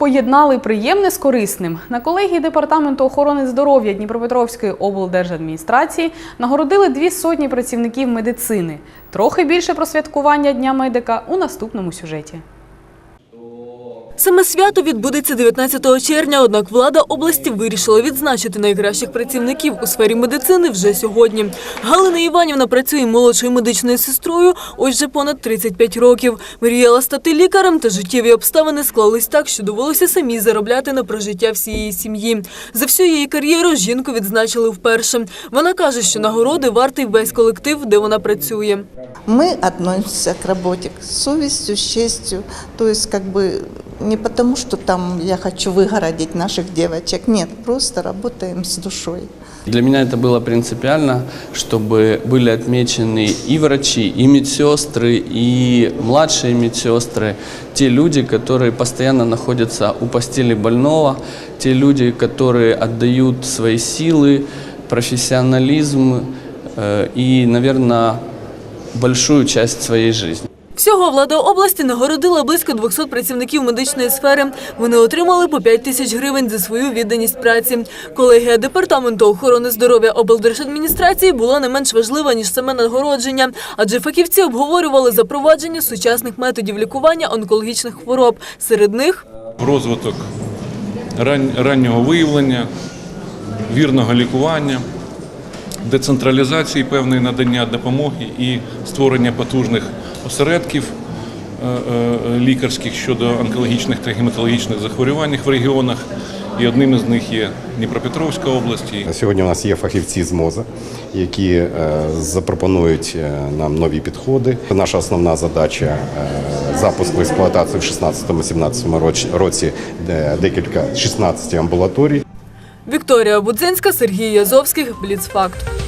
Поєднали приємне з корисним. На колегії департаменту охорони здоров'я Дніпропетровської облдержадміністрації нагородили дві сотні працівників медицини. Трохи більше про святкування Дня медика у наступному сюжеті. Саме свято відбудеться 19 червня, однак влада області вирішила відзначити найкращих працівників у сфері медицини вже сьогодні. Галина Іванівна працює молодшою медичною сестрою ось вже понад 35 років. Мріяла стати лікарем, та життєві обставини склались так, що довелося самій заробляти на прожиття всієї сім'ї. За всю її кар'єру жінку відзначили вперше. Вона каже, що нагороди вартий весь колектив, де вона працює. Мы относимся к работе с совестью, с честью. То есть как бы не потому, что там я хочу выгородить наших девочек. Нет, просто работаем с душой. Для меня это было принципиально, чтобы были отмечены и врачи, и медсестры, и младшие медсестры, те люди, которые постоянно находятся у постели больного, те люди, которые отдают свои силы, профессионализм э, и, наверное, большую часть своей жизни. Всього влада області нагородила близько 200 працівників медичної сфери. Вони отримали по 5 тисяч гривень за свою відданість праці. Колегія департаменту охорони здоров'я облдержадміністрації була не менш важлива ніж саме нагородження, адже фахівці обговорювали запровадження сучасних методів лікування онкологічних хвороб. Серед них розвиток ран- раннього виявлення, вірного лікування, децентралізації певної надання допомоги і створення потужних осередків е, е, лікарських щодо онкологічних та гематологічних захворювань в регіонах. І одним із них є Дніпропетровська область. Сьогодні у нас є фахівці з МОЗа, які е, запропонують нам нові підходи. Наша основна задача запуск в експлуатацію в 16-17 році декілька 16 амбулаторій. Вікторія Будзинська, Сергій Язовський, Бліцфакт.